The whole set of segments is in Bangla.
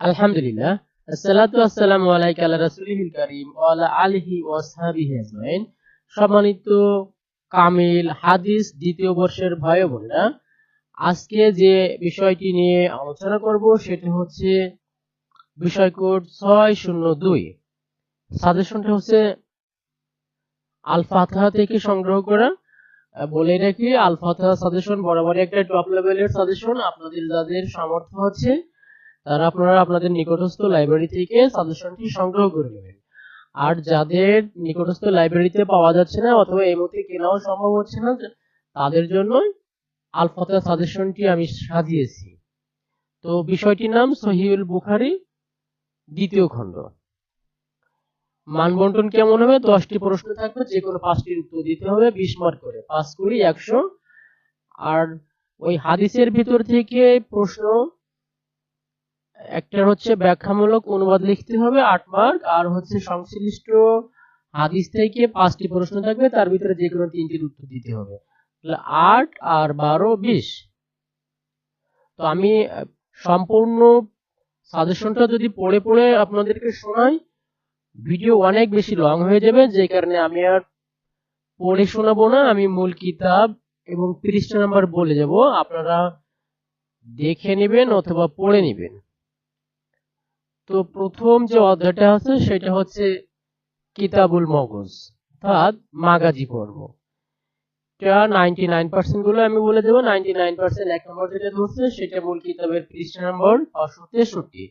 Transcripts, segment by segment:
আলহামদুলিল্লাহ। আসসালাতু আসসালামু আলাইকা আলা রাসূলিল কারীম ওয়া ওয়া সাহবিহি আজমাইন। সম্মানিত কামিল হাদিস দ্বিতীয় বর্ষের ভাই আজকে যে বিষয়টি নিয়ে আলোচনা করব হচ্ছে বিষয় কোড ছয় শূন্য দুই। সাজেশনটা হচ্ছে আল ফাতহা থেকে সংগ্রহ করা। বলে রাখি আল ফাতহা সাজেশন একটা টপ লেভেলের সাজেশন। আপনাদের যাদের সামর্থ্য আছে তারা আপনারা আপনাদের নিকটস্থ লাইব্রেরি থেকে সাজেশনটি সংগ্রহ করে নেবেন। আর যাদের নিকটস্থ লাইব্রেরিতে পাওয়া যাচ্ছে না অথবা এই মুহূর্তে কেনাও সম্ভব হচ্ছে না, তাদের জন্য আল ফাতহা সাজেশনটি আমি সাজিয়েছি। তো বিষয়টির নাম সহিউল বুখারি, দ্বিতীয় খণ্ড। মানবন্টন কেমন হবে? দশটি প্রশ্ন থাকবে যে কোনো পাঁচটির উত্তর দিতে হবে, বিশ মার্ক করে। পাঁচ কুড়ি, একশো। আর ওই হাদিসের ভিতর থেকে প্রশ্ন একটা হচ্ছে ব্যাখ্যামূলক অনুবাদ লিখতে হবে, আট মার্ক, আর হচ্ছে সংশ্লিষ্ট হাদিস থেকে পাঁচটি প্রশ্ন থাকবে, তার ভিতরে যে কোনো তিনটির উত্তর দিতে হবে। তাহলে আট আর বারো বিশ। তো আমি সম্পূর্ণ সাজেশনটা যদি পড়ে পড়ে আপনাদেরকে শোনাই, ভিডিও অনেক বেশি লং হয়ে যাবে, যে কারণে আমি আর পড়ে শোনাবো না, আমি মূল কিতাব এবং পৃষ্ঠা নাম্বার বলে যাব। আপনারা দেখে নেবেন অথবা পড়ে নেবেন। তো প্রথম যে অধ্যায়টা আছে, সেটা হচ্ছে কিতাবুল মগজ। অর্থাৎ মাগাজি পর্ব। নাইন পার্সেন্টগুলো আমি বলে দেবো নাইন পার্সেন্ট এক নম্বর সেটা মূল কিতাবের পৃষ্ঠা নম্বর পাঁচশো তেষট্টি।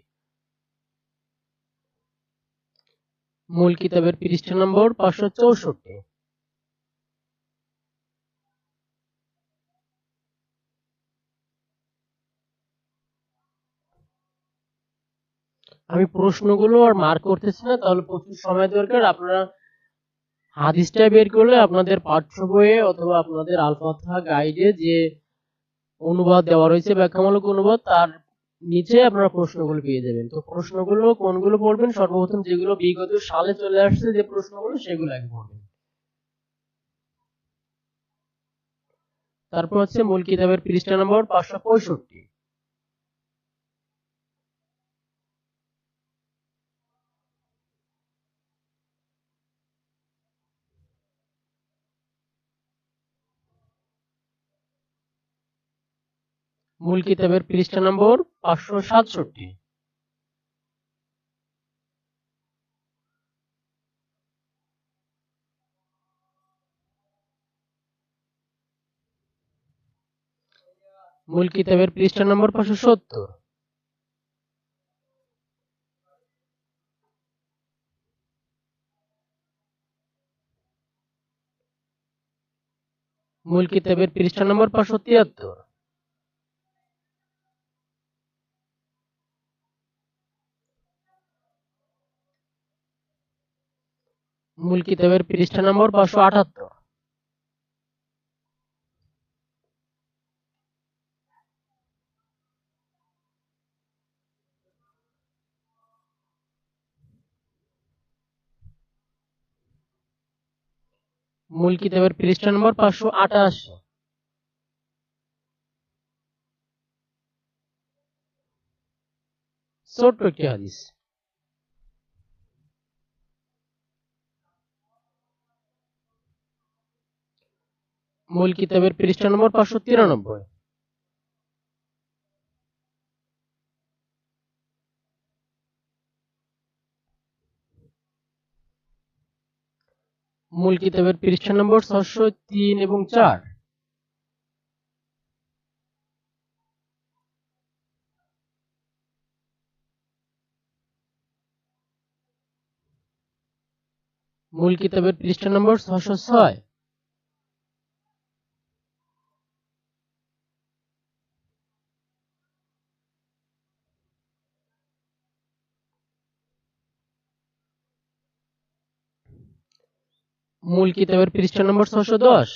মূল কিতাবের পৃষ্ঠা নম্বর পাঁচশো চৌষট্টি। আমি প্রশ্নগুলো আর মার্ক করতেছি না, তাহলে প্রচুর সময় দরকার। আপনারা হাদিসটা বের করলে আপনাদের পাঠ্য বইয়ে অথবা আপনাদের আলফাথা গাইডে যে অনুবাদ দেওয়া রয়েছে, ব্যাখ্যামূলক অনুবাদ, তার নিচে আপনারা প্রশ্নগুলো পেয়ে যাবেন। তো প্রশ্নগুলো কোনগুলো পড়বেন? সর্বপ্রথম যেগুলো বিগত সালে চলে আসছে যে প্রশ্নগুলো, সেগুলো আগে পড়বেন। তারপর হচ্ছে মূল কিতাবের পৃষ্ঠা নম্বর পাঁচশো পঁয়ষট্টি। মূল কিতাবের পৃষ্ঠা নম্বর পাঁচশো সাতষট্টি। মূল কিতাবের পৃষ্ঠা নম্বর পাঁচশো সত্তর। মূল কিতাবের পৃষ্ঠা নম্বর পাঁচশো তিয়াত্তর। মূল কিতাবের পৃষ্ঠা নম্বর পাঁচশো আটাত্তর। মূল কিতাবের পৃষ্ঠা নম্বর পাঁচশো আটাশি। ছোট্ট একটি হাদিস। মূল কিতাবের পৃষ্ঠা নম্বর পাঁচশো তিরানব্বই। মূল কিতাবের পৃষ্ঠা নম্বর ছশো তিন এবং চার। মূল কিতাবের পৃষ্ঠা নম্বর ছশো ছয়। মূল কিতাবের পৃষ্ঠা নম্বর ছশো দশ।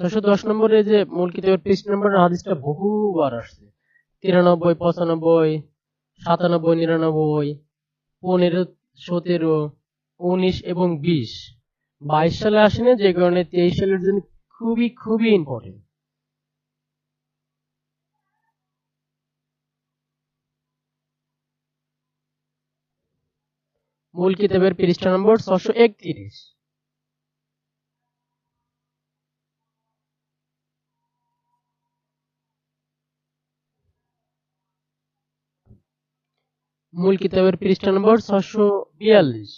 ছশো দশ নম্বরে যে মূল কিতাবের পৃষ্ঠা নম্বর হাদিসটা বহুবার আসছে। তিরানব্বই, পঁচানব্বই, সাতানব্বই, নিরানব্বই, পনেরো, সতেরো, উনিশ এবং বিশ। বাইশ সালে আসেনি, যে কারণে তেইশ সালের জন্য খুবই খুবই ইম্পর্টেন্ট মূল কিতাবের পৃষ্ঠা নম্বর ছশো একত্রিশ। মূল কিতাবের পৃষ্ঠা নম্বর ছশো বিয়াল্লিশ।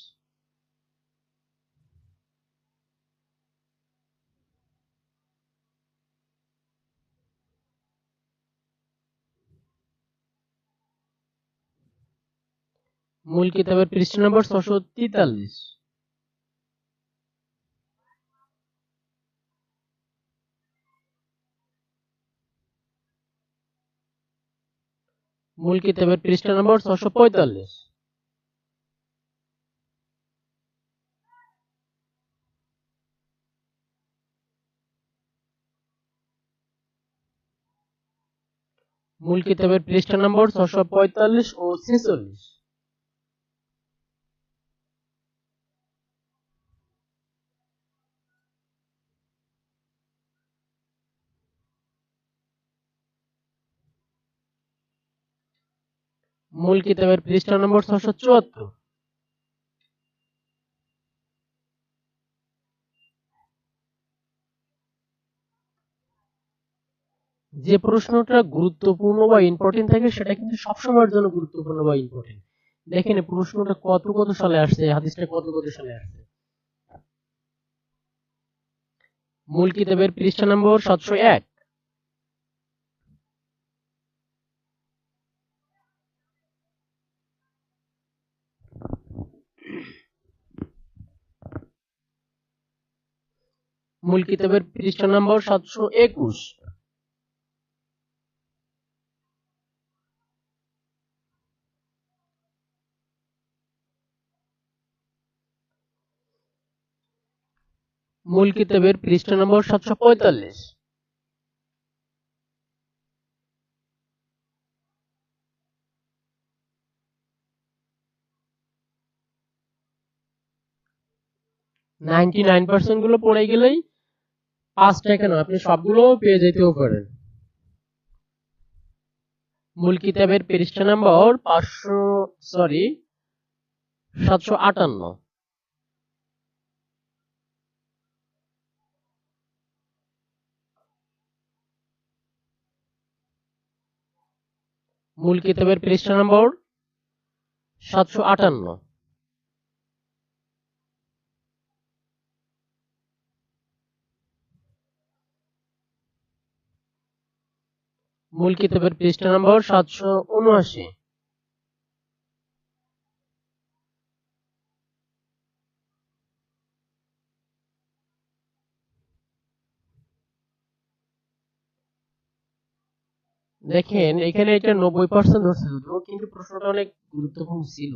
মূল কিতাবের পৃষ্ঠা নম্বর ছশো তেতাল্লিশ। মূল কিতাবের পৃষ্ঠা নম্বর ছশো পঁয়তাল্লিশ। মূল কিতাবের পৃষ্ঠা নম্বর ছশো পঁয়তাল্লিশ ও ছেচল্লিশ। মূল কিতাবের পৃষ্ঠা নম্বর ছশো চুয়াত্তর। যে প্রশ্নটা গুরুত্বপূর্ণ বা ইম্পর্টেন্ট থাকে, সেটা কিন্তু সবসময়ের জন্য গুরুত্বপূর্ণ বা ইম্পর্টেন্ট দেখেন প্রশ্নটা কত কত সালে আসছে হাদিসটা কত কত সালে আসছে। মূল কিতাবের পৃষ্ঠা নম্বর সাতশো এক। মূল কিতাবের পৃষ্ঠা নম্বর সাতশো একুশ। মূল কিতাবের পৃষ্ঠা নম্বর সাতশো পঁয়তাল্লিশ। নাইনটি নাইন পার্সেন্টগুলো পড়ে গেলেই পাঁচ টাকা নয় আপনি সবগুলো পেয়ে যেতেও পারেন। মূল কিতাবের পৃষ্ঠা নম্বর পাঁচশো, সরি, সাতশো আটান্ন। মূল কিতাবের পৃষ্ঠা নম্বর সাতশো আটান্ন। মূল কিতাবের পৃষ্ঠা নম্বর সাতশো উনআশি। দেখেন, এখানে এটা নব্বই পার্সেন্ট ধরছে যদিও কিন্তু প্রশ্নটা অনেক গুরুত্বপূর্ণ ছিল।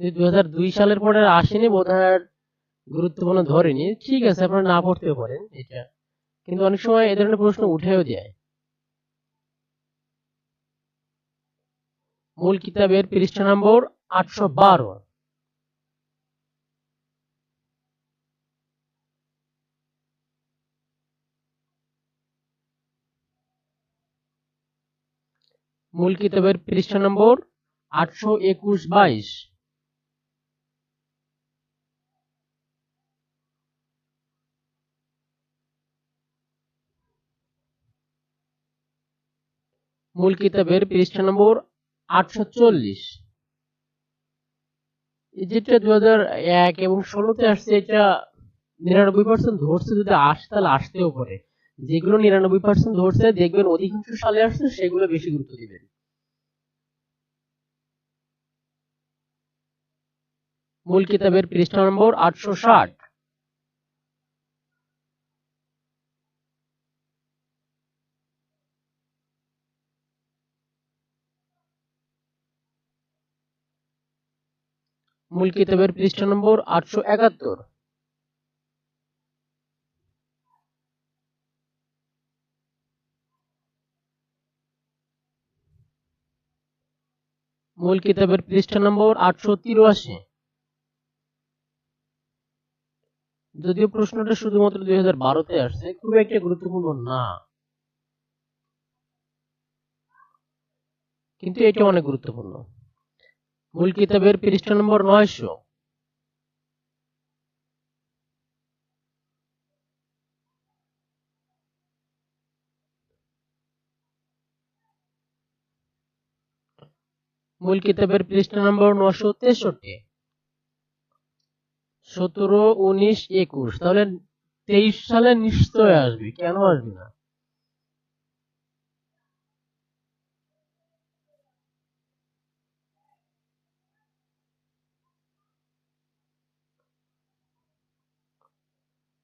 দুই হাজার দুই সালের পরে আসেনি বোধ গুরুত্বপূর্ণ ধরেনি। ঠিক আছে, আপনারা না পড়তেও পারেন এটা। কিন্তু অনেক সময় এ ধরনের প্রশ্ন উঠেও যায়। মূল কিতাবের পৃষ্ঠা নম্বর আটশো বারো। মূল কিতাবের পৃষ্ঠা নম্বর আটশো একুশ বাইশ। মূল কিতাবের পৃষ্ঠা নম্বর আটশো চল্লিশ। যেটা দু হাজার এক এবং ষোলোতে আসছে, এটা নিরানব্বই পার্সেন্ট ধরছে, যদি আসে তাহলে আসতেও পারে। যেগুলো নিরানব্বই পার্সেন্ট ধরছে, দেখবেন অধিকাংশ সালে আসছে, সেগুলো বেশি গুরুত্ব দিবেন। মূল কিতাবের পৃষ্ঠা নম্বর আটশো ষাট। মূল কিতাবের পৃষ্ঠা নম্বর আটশো একাত্তর। মূল কিতাবের পৃষ্ঠা নম্বর আটশো তিরাশি। যদিও প্রশ্নটা শুধুমাত্র দুই হাজার বারোতে আসছে খুব একটা গুরুত্বপূর্ণ না। কিন্তু এটা অনেক গুরুত্বপূর্ণ। মূল কিতাবের পৃষ্ঠা নম্বর নয়শো। মূল কিতাবের পৃষ্ঠা নম্বর নশো তেষট্টি। সতেরো, উনিশ, একুশ। তাহলে তেইশ সালে নিশ্চয় আসবে, কেন আসবে না?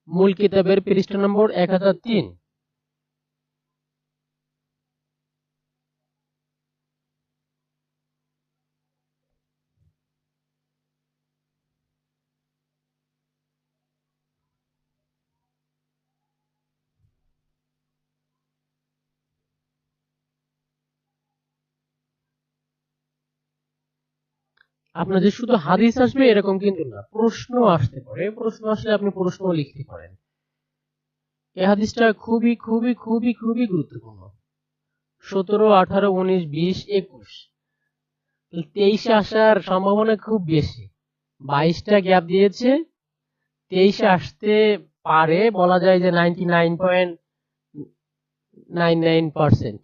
মূল কিতাবের পৃষ্ঠা নম্বর এক হাজার তিন। আপনার যে শুধু হাদিস আসবে, এরকম কিন্তু না। প্রশ্ন আসতে পারে। প্রশ্ন আসলে আপনি প্রশ্ন লিখতে পারেন। এই হাদিসটা খুবই খুবই খুবই খুবই গুরুত্বপূর্ণ। সতেরো, আঠারো, উনিশ, বিশ, একুশ। তেইশে আসার সম্ভাবনা খুব বেশি। বাইশটা গ্যাপ দিয়েছে। তেইশে আসতে পারে, বলা যায় যে ninety nine point nine nine percent